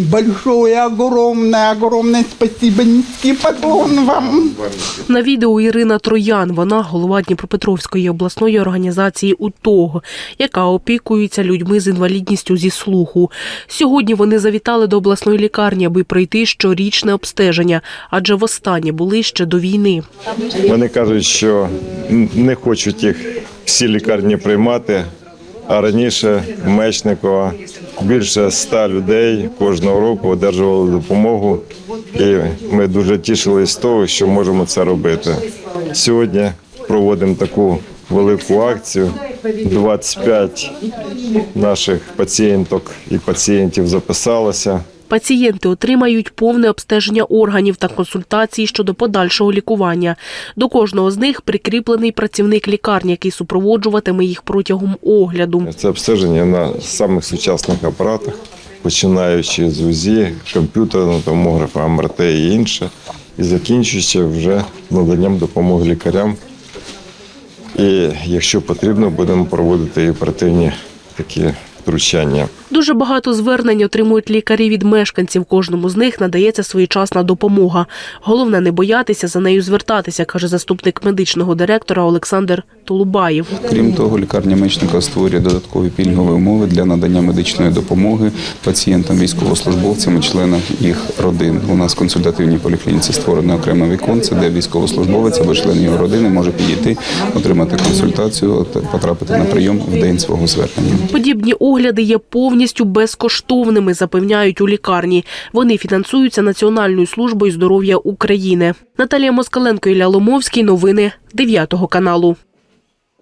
большое, огромное, огромное спасибо, низкий поклон вам. На відео Ірина Троян, вона голова Дніпропетровської обласної організації УТОГ, яка опікується людьми з інвалідністю зі слуху. Сьогодні вони завітали до обласної лікарні, аби пройти щорічне обстеження, адже востаннє були ще до війни. Вони кажуть, що не хочуть їх всі лікарні приймати. А раніше в Мечникова більше ста людей кожного року одержували допомогу, і ми дуже тішились з того, що можемо це робити. Сьогодні проводимо таку велику акцію. 25 наших пацієнток і пацієнтів записалося. Пацієнти отримають повне обстеження органів та консультації щодо подальшого лікування. До кожного з них прикріплений працівник лікарні, який супроводжуватиме їх протягом огляду. Це обстеження на самих сучасних апаратах, починаючи з УЗІ, комп'ютерного томографа, МРТ і інше, і закінчуючи вже наданням допомоги лікарям. І якщо потрібно, будемо проводити оперативні такі втручання. Дуже багато звернень отримують лікарі від мешканців. Кожному з них надається своєчасна допомога. Головне не боятися за нею звертатися, каже заступник медичного директора Олександр Толубаєв. Крім того, лікарня Мечника створює додаткові пільгові умови для надання медичної допомоги пацієнтам, військовослужбовцям і членам їх родин. У нас в консультативній поліклініці створено окреме віконце, де військовослужбовець або член його родини може підійти, отримати консультацію, от, потрапити на прийом в день свого звернення. Подібні огляди є повністю безкоштовними, запевняють у лікарні. Вони фінансуються Національною службою здоров'я України. Наталія Москаленко Ілля Ломовський. Новини 9 каналу.